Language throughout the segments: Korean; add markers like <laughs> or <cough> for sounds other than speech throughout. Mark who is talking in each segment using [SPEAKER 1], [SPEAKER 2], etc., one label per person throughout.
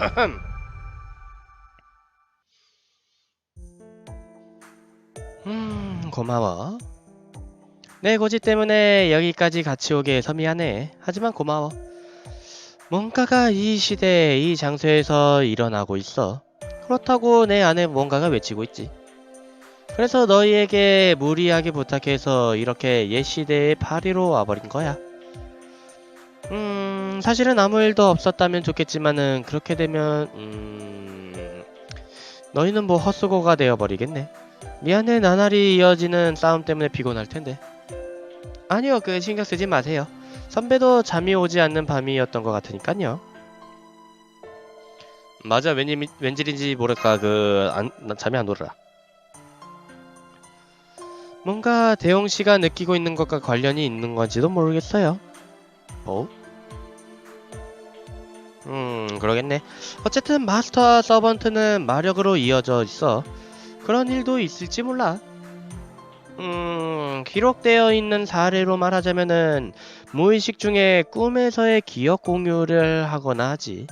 [SPEAKER 1] <clears throat> 음, 고마워. 내 고집 때문에 여기까지 같이 오게 미안해. 하지만 고마워. 뭔가가 이 시대, 이 장소에서 일어나고 있어. 그렇다고 내 안에 뭔가가 외치고 있지. 그래서 너희에게 무리하게 부탁해서 이렇게 옛 시대의 파리로 와버린 거야. 음, 사실은 아무 일도 없었다면 좋겠지만은 그렇게 되면 음, 너희는 뭐 헛수고가 되어버리겠네. 미안해 나날이 이어지는 싸움 때문에 피곤할 텐데. 아니요, 그 신경 쓰지 마세요. 선배도 잠이 오지 않는 밤이었던 것 같으니까요. 맞아, 왠지, 왠지인지 모를까 그 안, 나 잠이 안 오더라. 뭔가 대용 씨가 느끼고 있는 것과 관련이 있는 건지도 모르겠어요. 뭐? 음, 그러겠네. 어쨌든 마스터와 서번트는 마력으로 이어져 있어. 그런 일도 있을지 몰라. 음, 기록되어 있는 사례로 말하자면은 무의식 중에 꿈에서의 기억 공유를 하거나 하지.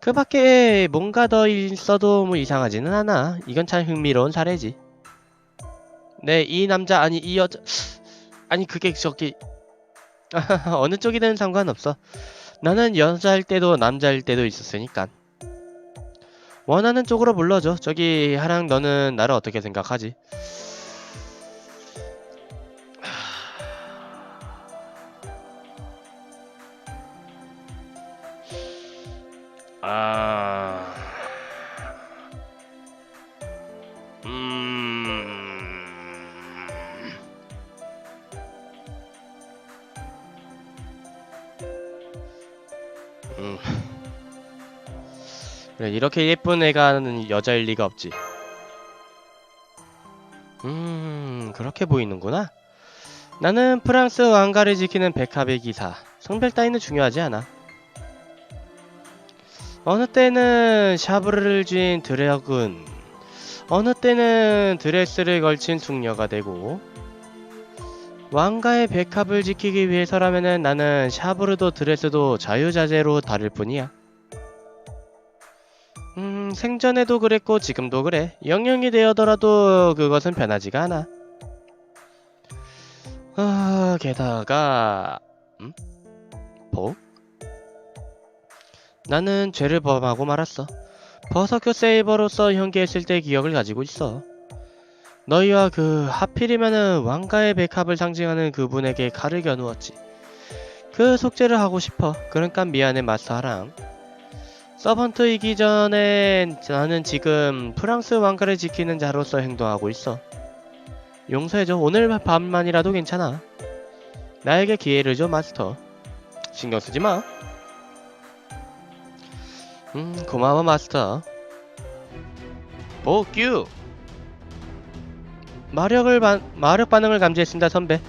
[SPEAKER 1] 그 밖에 뭔가 더 있어도 뭐 이상하지는 않아. 이건 참 흥미로운 사례지. 네, 이 남자 아니 이 여자 아니 그게 저기 <laughs> 어느 쪽이든 상관없어. 나는 여자일 때도 남자일 때도 있었으니까. 원하는 쪽으로 불러줘. 저기 하랑 너는 나를 어떻게 생각하지? 아, 음. 그래, 이렇게 예쁜 애가 하는 여자일 리가 없지. 음, 그렇게 보이는구나. 나는 프랑스 왕가를 지키는 백합의 기사. 성별 따위는 중요하지 않아. 어느 때는 샤브르를 쥔 드래곤, 어느 때는 드레스를 걸친 숙녀가 되고, 왕가의 백합을 지키기 위해서라면은 나는 샤브르도 드레스도 자유자재로 다를 뿐이야. 음, 생전에도 그랬고 지금도 그래. 영영이 되어더라도 그것은 변하지가 않아. 아, 게다가 음? 뭐? 나는 죄를 범하고 말았어. 버서큐 세이버로서 현기했을 때 기억을 가지고 있어. 너희와 그 하필이면은 왕가의 백합을 상징하는 그분에게 칼을 겨누었지. 그 속죄를 하고 싶어. 그러니까 미안해 마스터랑. 서번트이기 전에 나는 지금 프랑스 왕가를 지키는 자로서 행동하고 있어. 용서해줘. 오늘 밤만이라도 괜찮아. 나에게 기회를 줘, 마스터. 신경 쓰지 마. 음, 고마워, 마스터. 복규! 마력을 반, 마력 반응을 감지했습니다, 선배.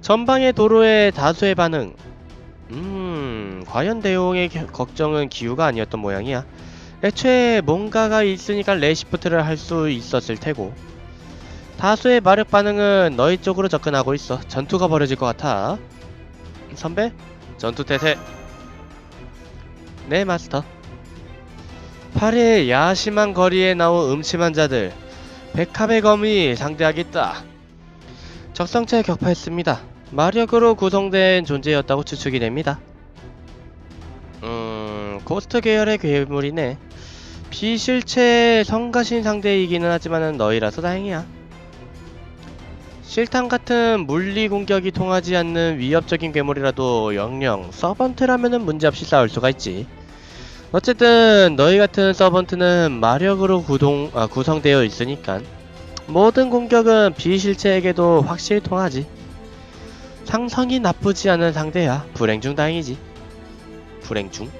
[SPEAKER 1] 전방의 도로의 다수의 반응. 음, 과연 대용의 겨- 걱정은 기후가 아니었던 모양이야. 애초에 뭔가가 있으니까 레시프트를 할 수 있었을 테고. 다수의 마력 반응은 너희 쪽으로 접근하고 있어. 전투가 벌어질 것 같아. 선배? 전투 태세. 네, 마스터. 파리의 야심한 거리에 나온 음침한 자들. 백합의 검이 상대하겠다. 적성체에 격파했습니다. 마력으로 구성된 존재였다고 추측이 됩니다. 음, 고스트 계열의 괴물이네. 비실체 성가신 상대이기는 하지만 너희라서 다행이야. 실탄 같은 물리 공격이 통하지 않는 위협적인 괴물이라도 영영 서번트라면은 문제없이 싸울 수가 있지. 어쨌든 너희 같은 서번트는 마력으로 구동, 아, 구성되어 있으니까 모든 공격은 비실체에게도 확실히 통하지. 상성이 나쁘지 않은 상대야. 불행 중 다행이지. 불행 중.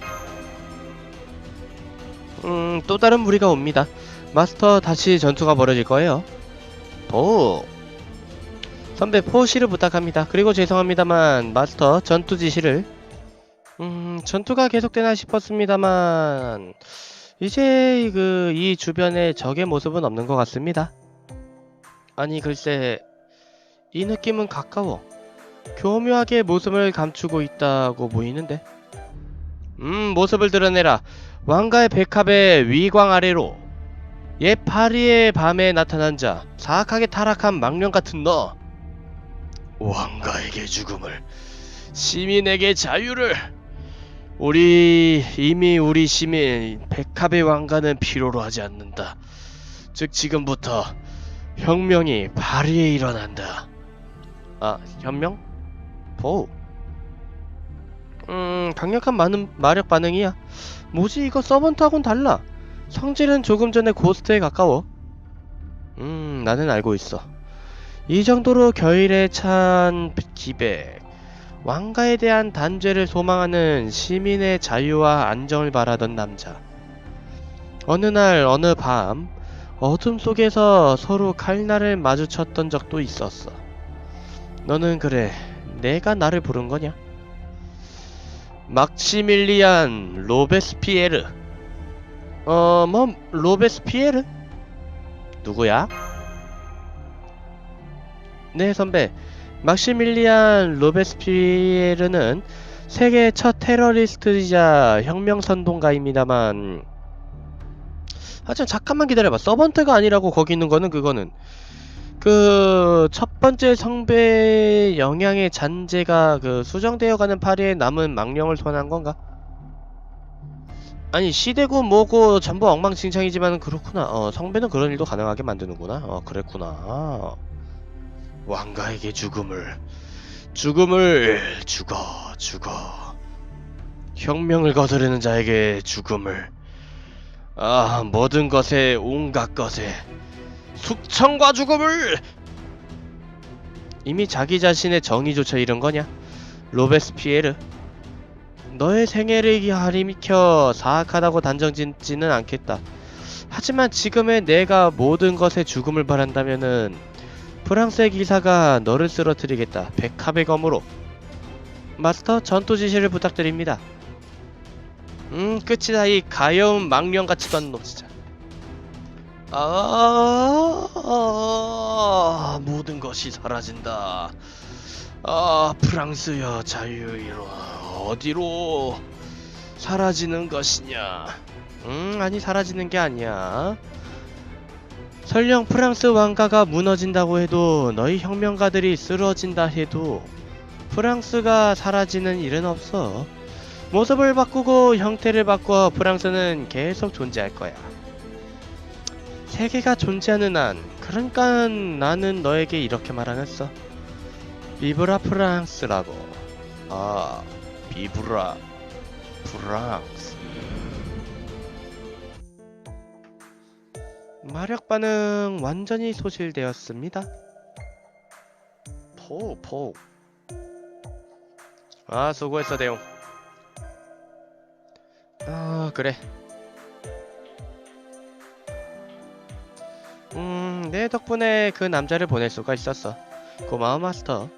[SPEAKER 1] 음, 또 다른 무리가 옵니다. 마스터 다시 전투가 벌어질 거예요. 오. 선배 포시를 부탁합니다. 그리고 죄송합니다만 마스터 전투 지시를 음, 전투가 계속되나 싶었습니다만 이제 그 이 주변에 적의 모습은 없는 것 같습니다. 아니 글쎄 이 느낌은 가까워. 교묘하게 모습을 감추고 있다고 보이는데. 음, 모습을 드러내라. 왕가의 백합의 위광 아래로 옛 파리의 밤에 나타난 자 사악하게 타락한 망령 같은 너 왕가에게 죽음을 시민에게 자유를 우리 이미 우리 시민 백합의 왕가는 필요로 하지 않는다. 즉 지금부터 혁명이 파리에 일어난다. 아 혁명? 보우. 음 강력한 많은 마력 반응이야. 뭐지? 이거 서번트하고는 달라. 성질은 조금 전에 고스트에 가까워. 음 나는 알고 있어. 이 정도로 겨일에 찬 기백 왕가에 대한 단죄를 소망하는 시민의 자유와 안정을 바라던 남자 어느 날 어느 밤 어둠 속에서 서로 칼날을 마주쳤던 적도 있었어 너는 그래 내가 나를 부른 거냐? 막시밀리안 로베스피에르 어, 뭐 로베스피에르? 누구야? 네, 선배. 막시밀리안 로베스피에르는 세계 첫 테러리스트이자 혁명선동가입니다만 하여튼 잠깐만 기다려봐. 서번트가 아니라고 거기 있는 거는 그거는 그 첫 번째 성배의 영향의 잔재가 그 수정되어가는 파리에 남은 망령을 소환한 건가? 아니 시대고 뭐고 전부 엉망진창이지만 그렇구나. 어 성배는 그런 일도 가능하게 만드는구나. 어 그랬구나. 왕가에게 죽음을 죽음을 죽어 죽어. 혁명을 거스르는 자에게 죽음을. 아 모든 것에 온갖 것에 숙청과 죽음을. 이미 자기 자신의 정의조차 잃은 거냐? 로베스피에르. 너의 생애를 가리켜 사악하다고 단정짓지는 않겠다. 하지만 지금의 내가 모든 것에 죽음을 바란다면은 프랑스의 기사가 너를 쓰러뜨리겠다. 백합의 검으로. 마스터 전투 지시를 부탁드립니다. 음 끝이다 이 가여운 망령같이 던놈 진짜. 아, 아 모든 것이 사라진다. 아 프랑스여 자유이로 어디로 사라지는 것이냐? 음 아니 사라지는 게 아니야. 설령 프랑스 왕가가 무너진다고 해도 너희 혁명가들이 쓰러진다 해도 프랑스가 사라지는 일은 없어. 모습을 바꾸고 형태를 바꿔 프랑스는 계속 존재할 거야. 세계가 존재하는 한, 그러니까 나는 너에게 이렇게 말하겠어. 비브라 프랑스라고. 아, 비브라 프랑스. 마력 반응 완전히 소실되었습니다. 포, 포. 아, 수고했어, 대용. 아, 그래. 음, 내 덕분에 그 남자를 보낼 수가 있었어. 고마워, 마스터.